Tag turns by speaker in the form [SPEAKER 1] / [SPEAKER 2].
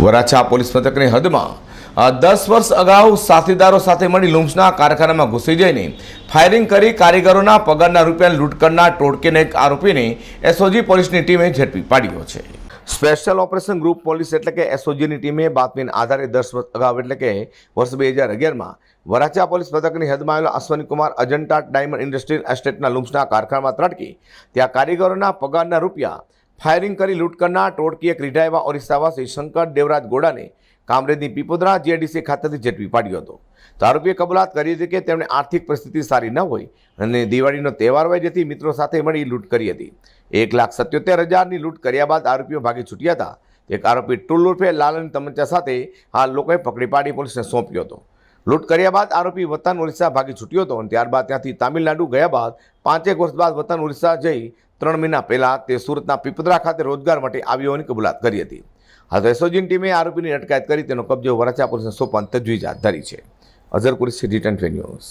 [SPEAKER 1] Varachha police મથકની હદમાં દસ વર્ષ અગાઉ સાથીદારો સાથે મળી લુમ્સના કારખાનામાં ઘૂસી જઈને ફાયરિંગ કરી કારીગરોના પગારના રૂપિયા લૂંટ કરનાર ટોળકીને એક આરોપીને એસઓજી પોલીસની ટીમે ઝડપી પાડ્યો છે. સ્પેશિયલ ઓપરેશન ગ્રુપ પોલીસ એટલે કે એસઓજીની ટીમે બાતમીના આધારે દસ વર્ષ અગાઉ એટલે કે વર્ષ બે હજાર અગિયારમાં વરાછા પોલીસ મથકની હદમાં આવેલા અશ્વની કુમાર અજંટા ડાયમંડ ઇન્ડસ્ટ્રીયલ એસ્ટેટના લુમ્સના કારખાનામાં ત્રટકી. ત્યાં કારીગરોના પગારના રૂપિયા ફાયરિંગ કરી લૂંટ કરનાર ટોળકીએ ક્રીઢા એવા ઓરિસ્સાવાસી શંકર દેવરાજ ગોડાને કામરેજની પીપોદરા જીઆઈડીસી ખાતેથી ઝડપી પાડ્યો હતો. તો આરોપીએ કબૂલાત કરી હતી કે તેમણે આર્થિક પરિસ્થિતિ સારી ન હોય અને દિવાળીનો તહેવાર હોય જેથી મિત્રો સાથે મળી લૂંટ કરી હતી. એક લાખ સત્યોતેર હજારની લૂંટ કર્યા બાદ આરોપીઓ ભાગી છૂટ્યા હતા. એક આરોપી ટુલ ઉર્ફે લાલન તમંચા સાથે હાલ લોકોએ પકડી પાડી પોલીસને સોંપ્યો હતો. લૂંટ કર્યા બાદ આરોપી વતન ઓરિસ્સા ભાગી છૂટ્યો હતો અને ત્યારબાદ ત્યાંથી તામિલનાડુ ગયા બાદ પાંચેક વર્ષ બાદ વતન ઓરિસ્સા જઈ ત્રણ મહિના પહેલાં તે સુરતના પીપદરા ખાતે રોજગાર માટે આવ્યો હોવાની કબૂલાત કરી હતી. હાલ એસઓજીની ટીમે આરોપીની અટકાયત કરી તેનો કબજો વરાછા પોલીસને સોંપવાની તજવીજ હાથ ધરી છે. Azhar Qureshi return news